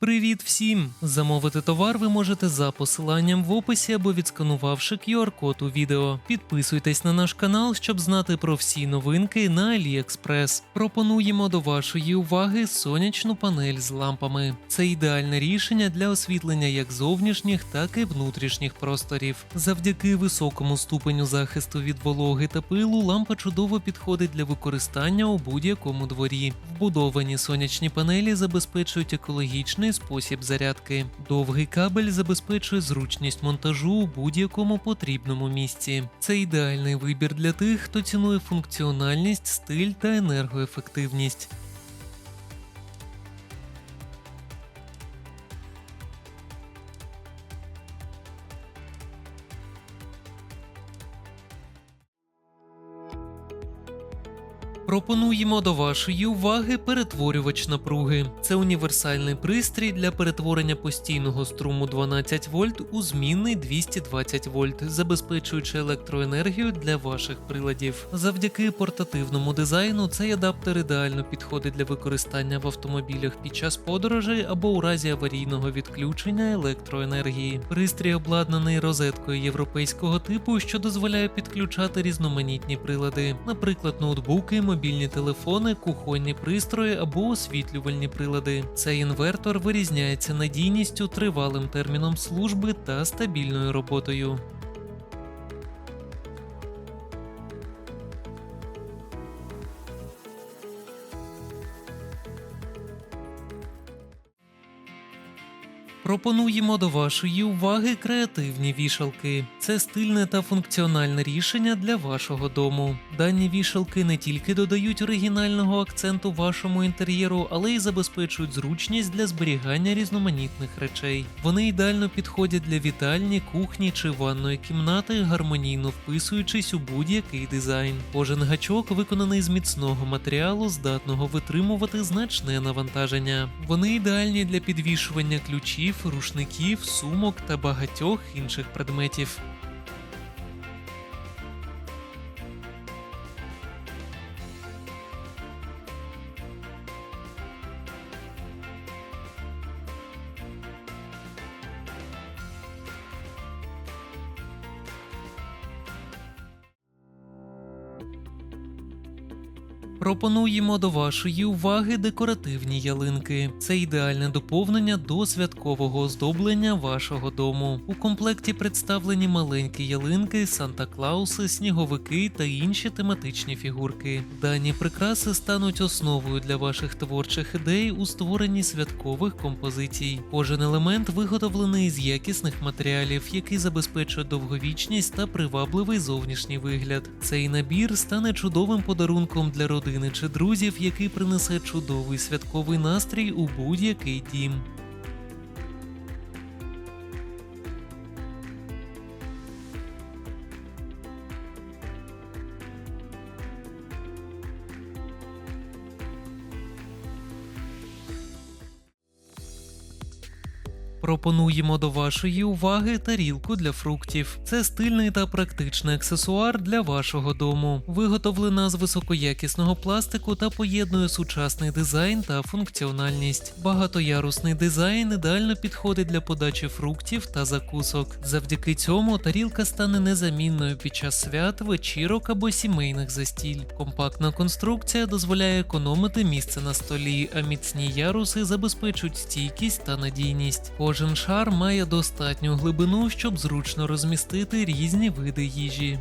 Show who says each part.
Speaker 1: Привіт всім! Замовити товар ви можете за посиланням в описі або відсканувавши QR-код у відео. Підписуйтесь на наш канал, щоб знати про всі новинки на AliExpress. Пропонуємо до вашої уваги сонячну панель з лампами. Це ідеальне рішення для освітлення як зовнішніх, так і внутрішніх просторів. Завдяки високому ступеню захисту від вологи та пилу лампа чудово підходить для використання у будь-якому дворі. Вбудовані сонячні панелі забезпечують екологічний спосіб зарядки. Довгий кабель забезпечує зручність монтажу у будь-якому потрібному місці. Це ідеальний вибір для тих, хто цінує функціональність, стиль та енергоефективність. Пропонуємо до вашої уваги перетворювач напруги. Це універсальний пристрій для перетворення постійного струму 12 вольт у змінний 220 вольт, забезпечуючи електроенергію для ваших приладів. Завдяки портативному дизайну цей адаптер ідеально підходить для використання в автомобілях під час подорожей або у разі аварійного відключення електроенергії. Пристрій обладнаний розеткою європейського типу, що дозволяє підключати різноманітні прилади, наприклад, ноутбуки, мобільні телефони, кухонні пристрої або освітлювальні прилади. Цей інвертор вирізняється надійністю, тривалим терміном служби та стабільною роботою. Пропонуємо до вашої уваги креативні вішалки. Це стильне та функціональне рішення для вашого дому. Дані вішалки не тільки додають оригінального акценту вашому інтер'єру, але й забезпечують зручність для зберігання різноманітних речей. Вони ідеально підходять для вітальні, кухні чи ванної кімнати, гармонійно вписуючись у будь-який дизайн. Кожен гачок виконаний з міцного матеріалу, здатного витримувати значне навантаження. Вони ідеальні для підвішування ключів, рушників, сумок та багатьох інших предметів. Пропонуємо до вашої уваги декоративні ялинки. Це ідеальне доповнення до святкового оздоблення вашого дому. У комплекті представлені маленькі ялинки, Санта-Клауси, сніговики та інші тематичні фігурки. Дані прикраси стануть основою для ваших творчих ідей у створенні святкових композицій. Кожен елемент виготовлений з якісних матеріалів, який забезпечує довговічність та привабливий зовнішній вигляд. Цей набір стане чудовим подарунком для родини чи друзів, який принесе чудовий святковий настрій у будь-який дім. Пропонуємо до вашої уваги тарілку для фруктів. Це стильний та практичний аксесуар для вашого дому. Виготовлена з високоякісного пластику та поєднує сучасний дизайн та функціональність. Багатоярусний дизайн ідеально підходить для подачі фруктів та закусок. Завдяки цьому тарілка стане незамінною під час свят, вечірок або сімейних застіль. Компактна конструкція дозволяє економити місце на столі, а міцні яруси забезпечують стійкість та надійність. Кожен шар має достатню глибину, щоб зручно розмістити різні види їжі.